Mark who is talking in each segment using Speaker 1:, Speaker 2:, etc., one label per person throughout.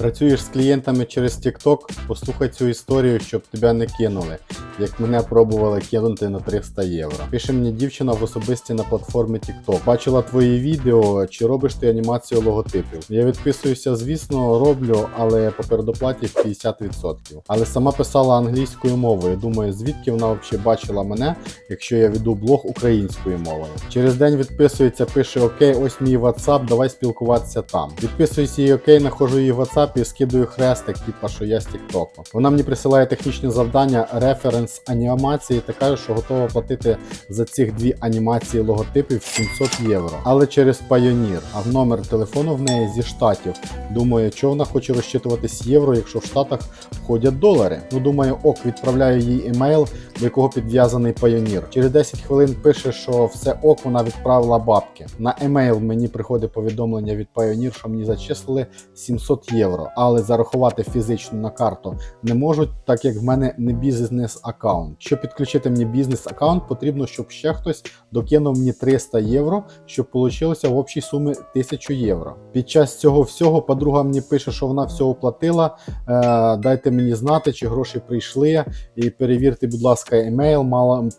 Speaker 1: Працюєш з клієнтами через TikTok, послухай цю історію, щоб тебе не кинули, як мене пробували кинути на 300 євро. Пише мені дівчина в особисті на платформі TikTok. Бачила твої відео, чи робиш ти анімацію логотипів. Я відписуюся, звісно, роблю, але по передоплаті 50%. Але сама писала англійською мовою. Думаю, звідки вона взагалі бачила мене, якщо я веду блог українською мовою. Через день відписується, пише Окей, ось мій WhatsApp, давай спілкуватися там. Відписуюсь їй окей, знаходжу її в WhatsApp і скидую хрестик, типа, що я з TikTok. Вона мені присилає технічне завдання, референс анімації та каже, що готова платити за цих дві анімації логотипів 700 євро. Але через Payoneer, а номер телефону в неї зі штатів. Думаю, що вона хоче розчитуватись євро, якщо в Штатах входять долари. Ну думаю, ок, відправляю їй емейл, до якого підв'язаний Payoneer. Через 10 хвилин пише, що все ок, вона відправила бабки. На емейл мені приходить повідомлення від Payoneer, що мені зачислили 700 євро, але зарахувати фізично на карту не можуть, так як в мене не бізнес аккаунт. Щоб підключити мені бізнес аккаунт, потрібно, щоб ще хтось докинув мені 300 євро, щоб вийшло в общій сумі 1000 євро. Під час цього всього подруга мені пише, що вона все оплатила. Е, дайте мені знати, чи гроші прийшли, і перевірте, будь ласка, емейл.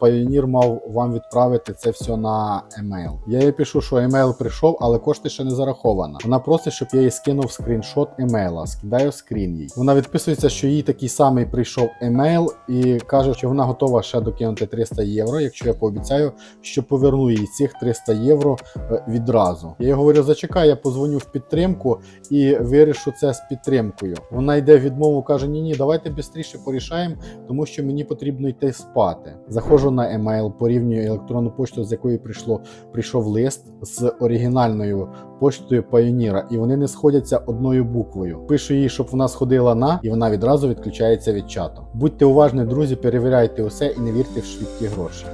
Speaker 1: Payoneer мав вам відправити це все на емейл. Я їй пишу, що емейл прийшов, але кошти ще не зараховано. Вона просить, щоб я їй скинув скріншот емейла. Скидаю скрін їй. Вона відписується, що їй такий самий прийшов емейл, і каже, що вона готова ще докинути 300 євро, якщо я пообіцяю, що поверну їй цих 300 євро е, відразу. Я їй говорю, зачекай, я позвоню в підтримку і вирішу це з підтримкою. Вона йде відмову, каже: Ні, ні, давайте швидше порішаємо, тому що мені потрібно йти спати. Заходжу на емейл, порівнюю електронну пошту, з якої прийшло прийшов лист з оригінальною поштою Payoneer, і вони не сходяться одною буквою. Пишу їй, щоб вона сходила на, і вона відразу відключається від чату. Будьте уважні, друзі, перевіряйте усе і не вірте в швидкі гроші.